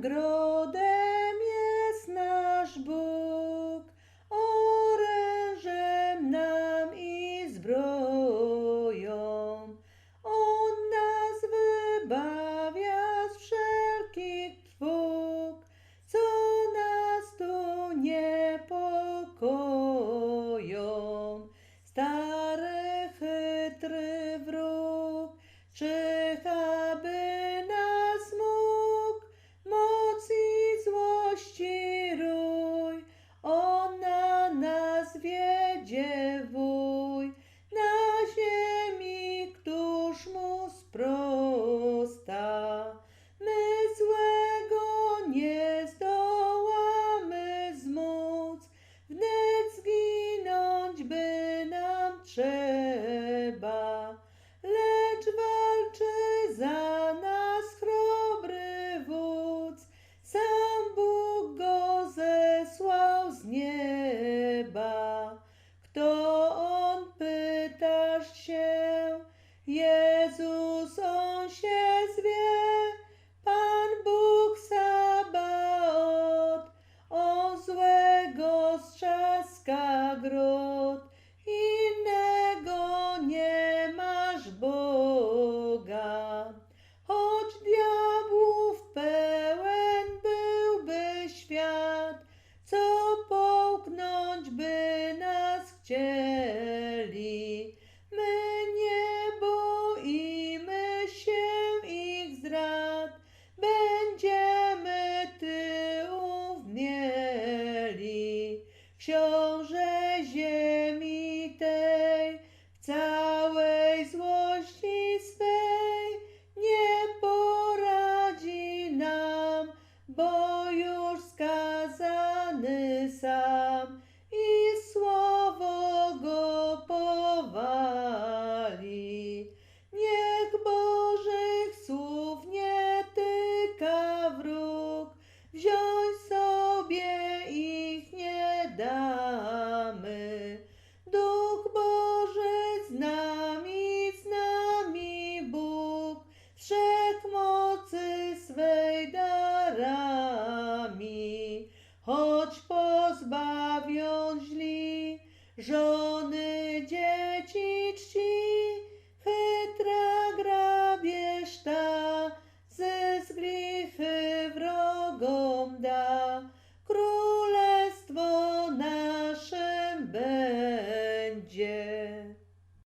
grodem jest nasz Bóg, orężem nam i zbroją. On nas wybawia z wszelkich trwóg, co nas tu niepokoją. Wróg czyha łaska grot, innego nie masz Boga. Choć diabłów pełen byłby świat, co połknąć by nas chcieli. My nie boimy się ich zrad, będziemy tyłów mieli. Wsią całej złości swej nie poradzi nam, bo już skazany sam i słowo go powali. Niech Bożych słów nie tyka wróg, wziął